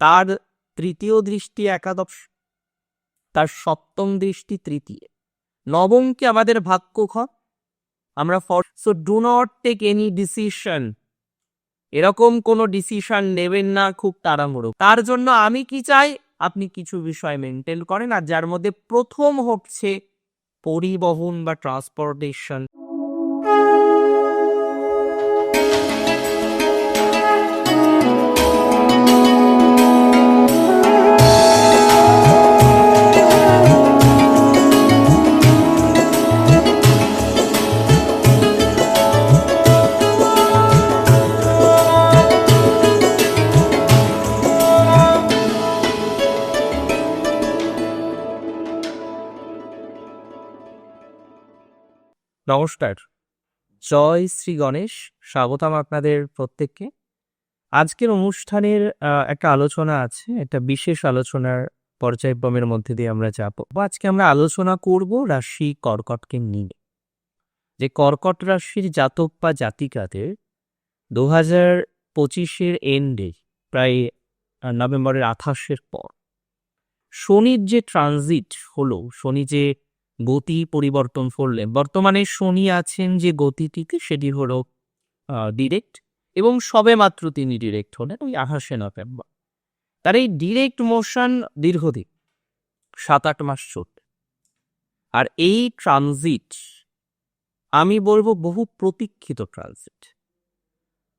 তার তৃতীয় দৃষ্টি একাদশ, তার সপ্তম দৃষ্টি তৃতীয়। নবমকে আমাদের ভাগ্য ঘর। আমরা for so do not take any decision এরকম কোনো ডিসিশন নেবেন না, খুব তাড়াহুড়ো। তার জন্য আমি কি চাই? আপনি কিছু বিষয় মেনটেন করেন, আর যার মধ্যে প্রথম হচ্ছে পরিবহন বা ট্রান্সপোর্টেশন নমস্কার। জয় শ্রী গণেশ, স্বাগতম আপনাদের প্রত্যেককে। আজকের অনুষ্ঠানের একটা আলোচনা আছে, একটা বিশেষ আলোচনার পর্যায়ক্রমের মধ্যে দিয়ে আমরা যাব। আজকে আমরা আলোচনা করব রাশি কর্কটকে নিয়ে। যে কর্কট রাশির জাতক বা জাতিকাদের দু হাজার পঁচিশের এন্ডে প্রায় নভেম্বরের আঠাশের পর, শনির যে ট্রানজিট হলো, শনি যে গতি পরিবর্তন করলেন। বর্তমানে শনি আছেন যে গতিটিকে সেটি হলো ডিরেক্ট এবং সবে মাত্র তিনি ডিরেক্ট হলেন ওই আঠাশে নভেম্বর। তার এই ডিরেক্ট মোশন দীর্ঘদিন সাত আট মাস চলবে। আর এই ট্রানজিট আমি বলব বহু প্রতীক্ষিত ট্রানজিট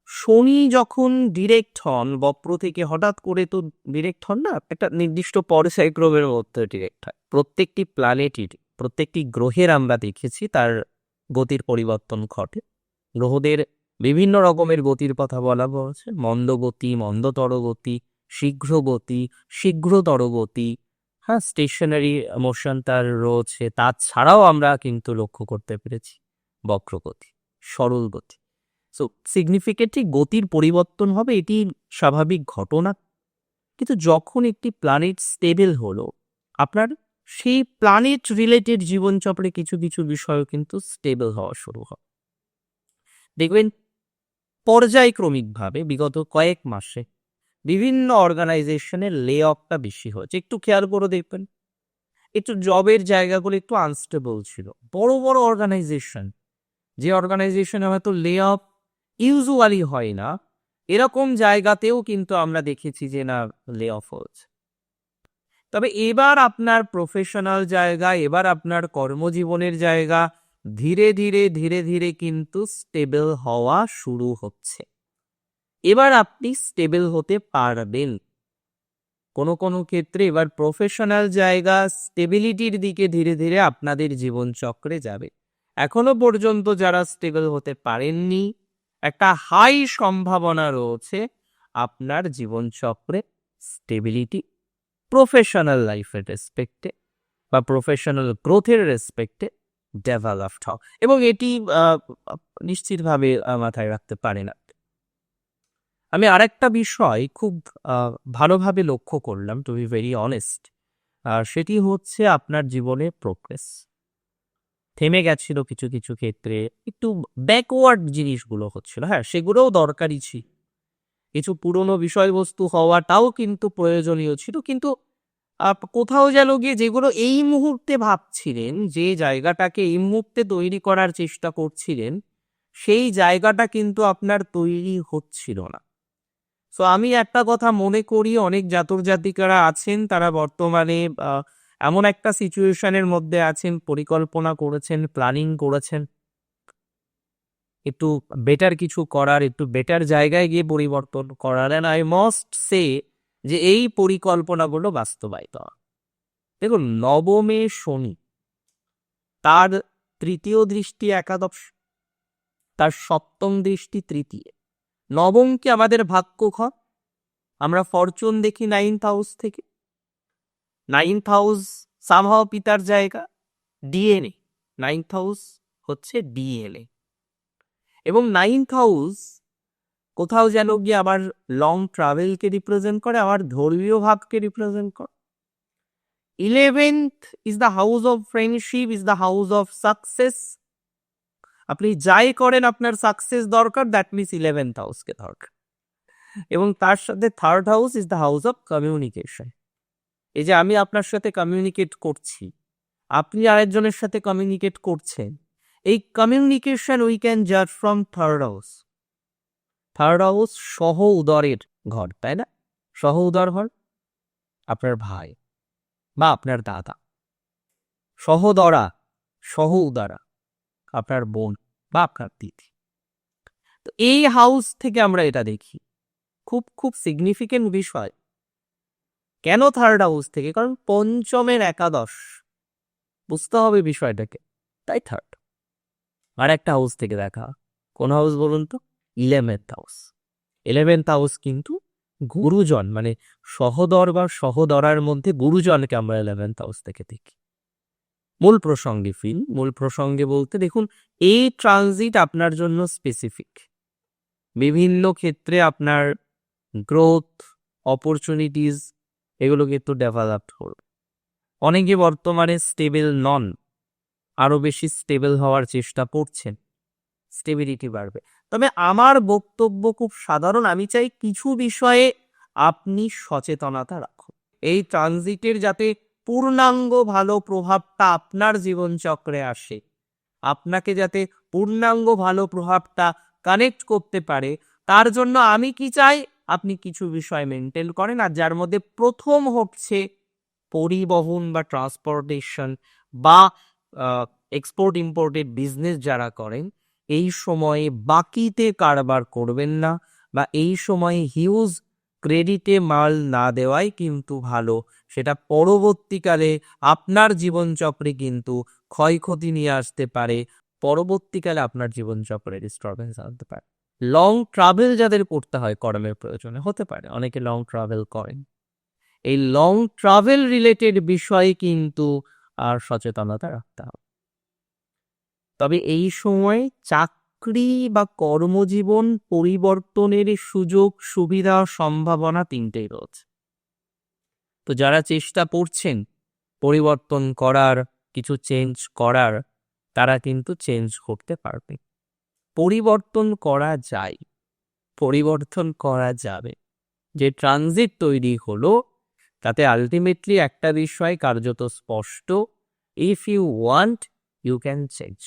শনি যখন ডিরেক্ট হন বপ্র থেকে হঠাৎ করে তো ডিরেক্ট হন না, একটা নির্দিষ্ট পরসাইক্রমের মধ্যে ডিরেক্ট হয়। প্রত্যেকটি প্ল্যানেটের প্রত্যেকটি গ্রহের আমরা দেখেছি তার গতির পরিবর্তন ঘটে। গ্রহদের বিভিন্ন রকমের গতির কথা বলা হয়েছে। মন্দগতি মন্দতর গতি, শীঘ্র গতি, শীঘ্রতর গতি। হ্যাঁ স্টেশনারি মোশন তার রয়েছে। তাছাড়াও আমরা কিন্তু লক্ষ্য করতে পেরেছি বক্রগতি সরল গতি। সো সিগনিফিকেন্টলি গতির পরিবর্তন হবে এটি স্বাভাবিক ঘটনা। কিন্তু যখন একটি প্ল্যানেট স্টেবল হলো, আপনার সেই প্ল্যানেট রিলেটেড জীবনচক্রে কিছু কিছু বিষয়ও কিন্তু স্টেবল হওয়া শুরু হয়। দেখবেন, পর্যায়ক্রমিকভাবে বিগত কয়েক মাসে বিভিন্ন অর্গানাইজেশনের লে অফটা বেশি হয়েছে। একটু খেয়াল করে দেখবেন, একটু জবের জায়গাগুলো একটু আনস্টেবল ছিল। বড় বড় অর্গানাইজেশন যে অর্গানাইজেশনে হয়তো লে অফ ইউজুয়ালি হয় না, এরকম জায়গাতেও কিন্তু আমরা দেখেছি যে না লে অফ হচ্ছে তবে এবার আপনার প্রফেশনাল জায়গা, এবার আপনার কর্মজীবনের জায়গা ধীরে ধীরে ধীরে ধীরে কিন্তু স্টেবল হওয়া শুরু হচ্ছে। এবার আপনি স্টেবল হতে পারবেন। কোনো কোনো ক্ষেত্রে এবার প্রফেশনাল জায়গা স্টেবিলিটির দিকে ধীরে ধীরে আপনাদের জীবনচক্রে যাবে। এখনও পর্যন্ত যারা স্টেবল হতে পারেননি, একটা হাই সম্ভাবনা রয়েছে আপনার জীবনচক্রে স্টেবিলিটি প্রফেশনাল লাইফের রেসপেক্টে বা প্রফেশনাল গ্রোথের রেসপেক্টে ডেভেলপড হও। এবং এটি নিশ্চিতভাবে মাথায় রাখতে পারেন আপনি। আমি আরেকটা বিষয় খুব ভালোভাবে লক্ষ্য করলাম টু বি ভেরি অনেস্ট আর সেটি হচ্ছে আপনার জীবনে প্রোগ্রেস থেমে গেছিল কিছু কিছু ক্ষেত্রে, একটু ব্যাকওয়ার্ড জিনিসগুলো হচ্ছিল হ্যাঁ সেগুলোও দরকারি ছিল। কিছু পুরনো বিষয়বস্তু হওয়াটাও কিন্তু প্রয়োজনীয় ছিল। কিন্তু কোথাও যেন গিয়ে যেগুলো এই মুহূর্তে ভাবছিলেন, যে জায়গাটাকে এই মুহূর্তে তৈরি করার চেষ্টা করছিলেন, সেই জায়গাটা কিন্তু আপনার তৈরি হচ্ছিল না। সো আমি একটা কথা মনে করি, অনেক জাতক জাতিকারা আছেন, তারা বর্তমানে এমন একটা সিচুয়েশনের মধ্যে আছেন, পরিকল্পনা করেছেন প্ল্যানিং করেছেন। একটু বেটার কিছু করার, একটু বেটার জায়গায় গিয়ে পরিবর্তন করার অ্যান্ড আই মাস্ট সে যে এই পরিকল্পনাগুলো বাস্তবায়িত। দেখুন, নবমে শনি, তার তৃতীয় দৃষ্টি একাদশ, তার সপ্তম দৃষ্টি তৃতীয়। নবম কি আমাদের ভাগ্য ঘর আমরা ফরচুন দেখি নাইন্থ হাউস থেকে। নাইন্থ হাউস সামহাও পিতার জায়গা ডিএনএ নাইন্থ হাউস হচ্ছে ডিএনএ এবং নাইন্থ হাউস কোথাও যেন গিয়ে আবার লং ট্রাভেলকে রিপ্রেজেন্ট করে আবার ধর্মীয় ভাবকে রিপ্রেজেন্ট করে। Eleventh is the house of friendship is the house of success আপনি যাই করেন, আপনার সাকসেস দরকার দ্যাট মিনস ইলেভেন্থ হাউসকে দরকার। এবং তার সাথে third house is the house of communication এই যে আমি আপনার সাথে কমিউনিকেট করছি, আপনি আরেকজনের সাথে কমিউনিকেট করছেন এই কমিউনিকেশন উই ক্যান জাজ from third house third house সহ উদরের ঘর তাই না? সহ উদর ঘর আপনার ভাই বা আপনার দাদা। সহদরা সহ উদারা আপনার বোন বা আপনার দিদি। তো এই হাউস থেকে আমরা এটা দেখি। খুব খুব সিগনিফিকেন্ট বিষয়। কেন থার্ড হাউস থেকে? কারণ পঞ্চমের একাদশ। বুঝতে হবে বিষয়টাকে। তাই থার্ড আর একটা হাউস থেকে দেখা। কোন হাউস বলুন তো? ইলেভেন্থ হাউস ইলেভেন্থ হাউস কিন্তু গুরুজন মানে সহদর বা সহদরার মধ্যে গুরুজনকে আমরা ইলেভেন্থ হাউস থেকে দেখি। মূল প্রসঙ্গে ফিল মূল প্রসঙ্গে বলতে দেখুন, এই ট্রানজিট আপনার জন্য স্পেসিফিক বিভিন্ন ক্ষেত্রে আপনার গ্রোথ অপরচুনিটিস এগুলো কিন্তু ডেভেলপ করবে। অনেকে বর্তমানে স্টেবল নন আরও বেশি স্টেবল হওয়ার চেষ্টা করছেন। স্টেবিলিটি বাড়বে। তবে আমার বক্তব্য খুব সাধারণ, আমি চাই কিছু বিষয়ে আপনি সচেতনতা রাখুন। এই ট্রানজিটের যাতে পূর্ণাঙ্গ ভালো প্রভাবটা আপনার জীবনচক্রে আসে, আপনাকে যাতে পূর্ণাঙ্গ ভালো প্রভাবটা কানেক্ট করতে পারে, তার জন্য আমি কি চাই? আপনি কিছু বিষয় মেনটেন করেন, আর যার মধ্যে প্রথম হচ্ছে পরিবহন বা ট্রান্সপোর্টেশন বা এক্সপোর্ট ইম্পোর্টেড বিজনেস যারা করেন, এই সময়ে বাকিতে কারবার করবেন না বা এই সময়ে হিউজ ক্রেডিটে মাল না দেওয়াই কিন্তু ভালো। সেটা পরবর্তীকালে আপনার জীবনচক্রে কিন্তু ক্ষয়ক্ষতি নিয়ে আসতে পারে, পরবর্তীকালে আপনার জীবনচক্রে ডিস্টারবেন্স আনতে পারে। লং ট্রাভেল যাদের করতে হয় কর্মের প্রয়োজনে, হতে পারে, অনেকে লং ট্রাভেল করেন। এই লং ট্রাভেল রিলেটেড বিষয়ে কিন্তু আর সচেতনতা রাখতে হবে। তবে এই সময় চাকরি বা কর্মজীবন পরিবর্তনের সুযোগ, সুবিধা, সম্ভাবনা তিনটেই রয়েছে। তো যারা চেষ্টা করছেন পরিবর্তন করার, কিছু চেঞ্জ করার, তারা কিন্তু চেঞ্জ করতে পারবে। পরিবর্তন করা যায়, পরিবর্তন করা যাবে। যে ট্রানজিট তৈরি হলো তাতে আলটিমেটলি একটা বিষয় কার্যত স্পষ্ট if you want you can change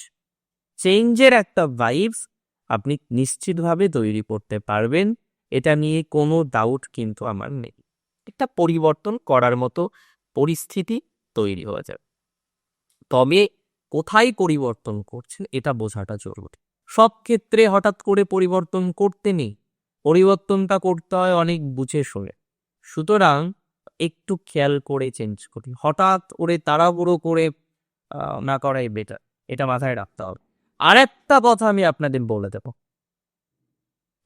চেঞ্জের একটা ভাইবস আপনি নিশ্চিতভাবে তৈরি করতে পারবেন, এটা নিয়ে কোনো ডাউট কিন্তু আমার নেই। একটা পরিবর্তন করার মতো পরিস্থিতি তৈরি হয়ে যাবে। তবে কোথায় পরিবর্তন করছেন এটা বোঝাটা জরুরি। সব ক্ষেত্রে হঠাৎ করে পরিবর্তন করতে নেই, পরিবর্তনটা করতে হয় অনেক বুঝে শুনে। সুতরাং একটু খেয়াল করে চেঞ্জ করি। হঠাৎ ওরে তাড়াহুড়ো করে না করাই বেটার এটা মাথায় রাখতে হবে। আর একটা কথা আমি আপনাদের বলে দেব।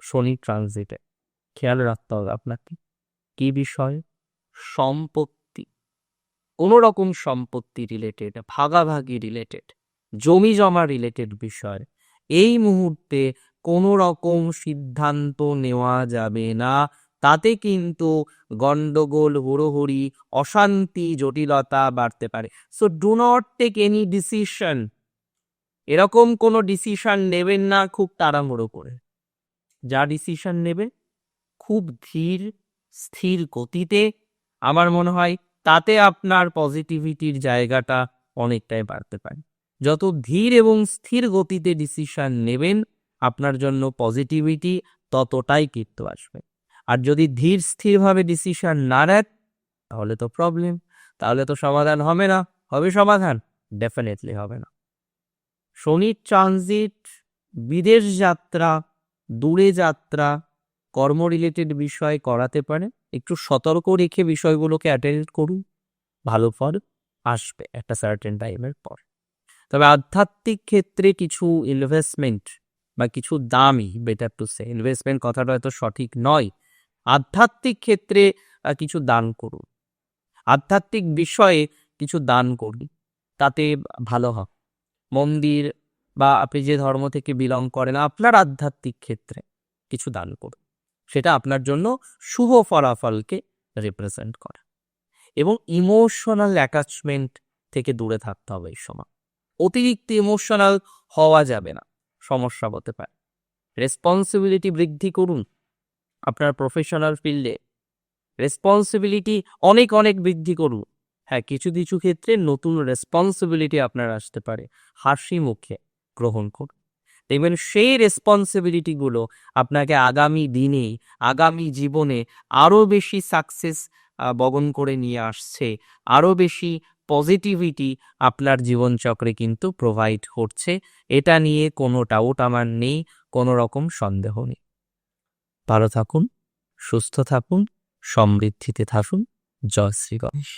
শনি ট্রানজিটে খেয়াল রাখতে হবে আপনাকে। কি বিষয়? সম্পত্তি। কোনো রকম সম্পত্তি রিলেটেড ভাগাভাগি রিলেটেড জমি জমা রিলেটেড বিষয়, এই মুহূর্তে কোনো রকম সিদ্ধান্ত নেওয়া যাবে না। তাতে কিন্তু গন্ডগোল হুড়োহুড়ি, অশান্তি, জটিলতা বাড়তে পারে। So do not take any decision এরকম কোনো ডিসিশন নেবেন না খুব তাড়াহুড়ো করে। যা ডিসিশন নেবেন, খুব ধীর, স্থির গতিতে, আমার মনে হয় তাতে আপনার পজিটিভিটির জায়গাটা অনেকটাই বাড়তে পারে। যত ধীর এবং স্থির গতিতে ডিসিশন নেবেন, আপনার জন্য পজিটিভিটি ততটাই কিন্তু আসবে। আর যদি ধীর স্থিরভাবে ডিসিশন না নেন তাহলে তো প্রবলেম তাহলে তো সমাধান হবে না। হবে সমাধান? ডেফিনেটলি হবে না। শনির ট্রানজিট বিদেশ যাত্রা, দূরে যাত্রা কর্ম রিলেটেড বিষয় করাতে পারে। একটু সতর্ক রেখে বিষয়গুলোকে অ্যাটেন্ড করুন। ভালো ফল আসবে একটা সার্টেন টাইমের পর। তবে আধ্যাত্মিক ক্ষেত্রে কিছু ইনভেস্টমেন্ট বা কিছু দামই বেটার টু সে ইনভেস্টমেন্ট কথাটা হয়তো সঠিক নয়। আধ্যাত্মিক ক্ষেত্রে কিছু দান করুন। আধ্যাত্মিক বিষয়ে কিছু দান করুন, তাতে ভালো হবে মন্দির বা আপনি যে ধর্ম থেকে বিলং করেন, আপনার আধ্যাত্মিক ক্ষেত্রে কিছু দান করুন। সেটা আপনার জন্য শুভ ফলাফলকে রিপ্রেজেন্ট করে। এবং ইমোশনাল অ্যাটাচমেন্ট থেকে দূরে থাকতে হবে এই সময়। অতিরিক্ত ইমোশনাল হওয়া যাবে না, সমস্যা হতে পারে। রেসপন্সিবিলিটি বৃদ্ধি করুন। আপনার প্রফেশনাল ফিল্ডে রেসপন্সিবিলিটি অনেক অনেক বৃদ্ধি করুন। হ্যাঁ কিছু কিছু ক্ষেত্রে নতুন রেসপন্সিবিলিটি আপনার আসতে পারে। হাসি মুখে গ্রহণ করুন। দেখবেন সেই রেসপন্সিবিলিটিগুলো আপনাকে আগামী দিনে, আগামী জীবনে আরও বেশি সাকসেস বগন করে নিয়ে আসছে। আরও বেশি পজিটিভিটি আপনার জীবনচক্রে কিন্তু প্রোভাইড করছে। এটা নিয়ে কোনো ডাউট আমার নেই, কোনো রকম সন্দেহ নেই। ভালো থাকুন সুস্থ থাকুন সমৃদ্ধিতে থাকুন। জয় শ্রী গণেশ।